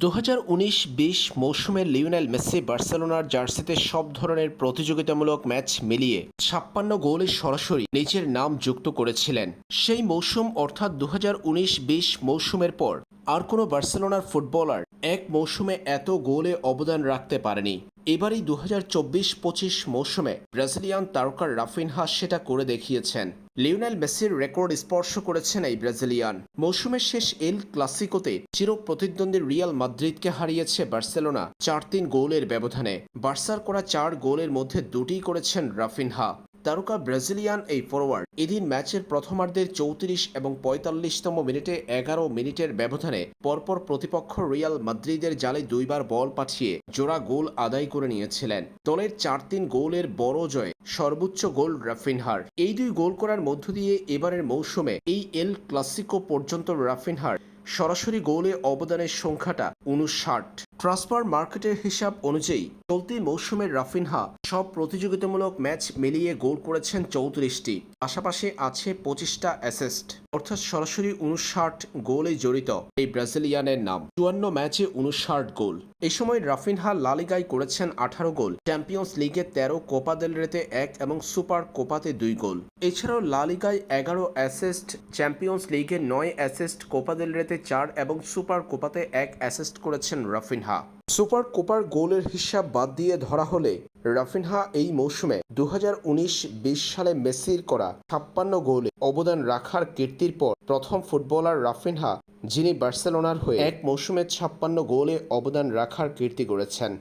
দু হাজার উনিশ বিশ মৌসুমে লিওনেল মেসি বার্সেলোনার জার্সিতে সব ধরনের প্রতিযোগিতামূলক ম্যাচ মিলিয়ে ছাপ্পান্ন গোলে সরাসরি নিজের নাম যুক্ত করেছিলেন। সেই মৌসুম অর্থাৎ দু হাজার উনিশ বিশ মৌসুমের পর আর কোনো বার্সেলোনার ফুটবলার এক মৌসুমে এত গোলে অবদান রাখতে পারেনি। এবারই দু হাজার চব্বিশ পঁচিশ মৌসুমে ব্রাজিলিয়ান তারকার রাফিনহা সেটা করে দেখিয়েছেন। লিওনেল মেসির রেকর্ড স্পর্শ করেছেন এই ব্রাজিলিয়ান। মৌসুমের শেষ এল ক্লাসিকোতে চির প্রতিদ্বন্দ্বী রিয়াল মাদ্রিদকে হারিয়েছে বার্সেলোনা চার তিন গোলের ব্যবধানে। বার্সার করা চার গোলের মধ্যে দুটি করেছেন রাফিনহা। তারকা ব্রাজিলিয়ান এই ফরওয়ার্ড এদিন ম্যাচের প্রথমার্ধের চৌত্রিশ এবং পঁয়তাল্লিশতম মিনিটে এগারো মিনিটের ব্যবধানে পরপর প্রতিপক্ষ রিয়াল মাদ্রিদের জালে দুইবার বল পাঠিয়ে জোড়া গোল আদায় করে নিয়েছিলেন। দলের চার তিন গোলের বড় জয়ে, সর্বোচ্চ গোল রাফিনহার। এই দুই গোল করার মধ্য দিয়ে এবারের মৌসুমে এই এল ক্লাসিকো পর্যন্ত রাফিনহার সরাসরি গোলে অবদানের সংখ্যাটা উনষাট ট্রান্সফার মার্কেটের হিসাব অনুযায়ী চলতি মৌসুমের রাফিনহা সব প্রতিযোগিতামূলক ম্যাচ মিলিয়ে গোল করেছেন চৌত্রিশটি। পাশাপাশি আছে পঁচিশটা অ্যাসিস্ট অর্থাৎ সরাসরি উনষাট গোলে জড়িত এই ব্রাজিলিয়ানের নাম। চুয়ান্ন ম্যাচে উনষাট গোল। এই সময় রাফিনহা লালিগায় করেছেন আঠারো গোল। চ্যাম্পিয়ন্স লিগে তেরো, কোপা দেল রেতে এক এবং সুপার কোপাতে দুই গোল। এছাড়াও লালিগায় এগারো অ্যাসিস্ট চ্যাম্পিয়ন্স লিগে নয় অ্যাসিস্ট কোপা দেল রেতে চার এবং সুপার কোপাতে এক অ্যাসিস্ট করেছেন রাফিনহা। সুপার কোপার গোলের হিসাব বাদ দিয়ে ধরা হলে রাফিনহা এই মৌসুমে দু বিশ সালে মেসির করা ছাপ্পান্ন গোলে অবদান রাখার কীর্তির পর প্রথম ফুটবলার রাফিনহা, যিনি বার্সেলোনার হয়ে এক মৌসুমে ছাপ্পান্ন গোলে অবদান রাখার কীর্তি গড়েছেন।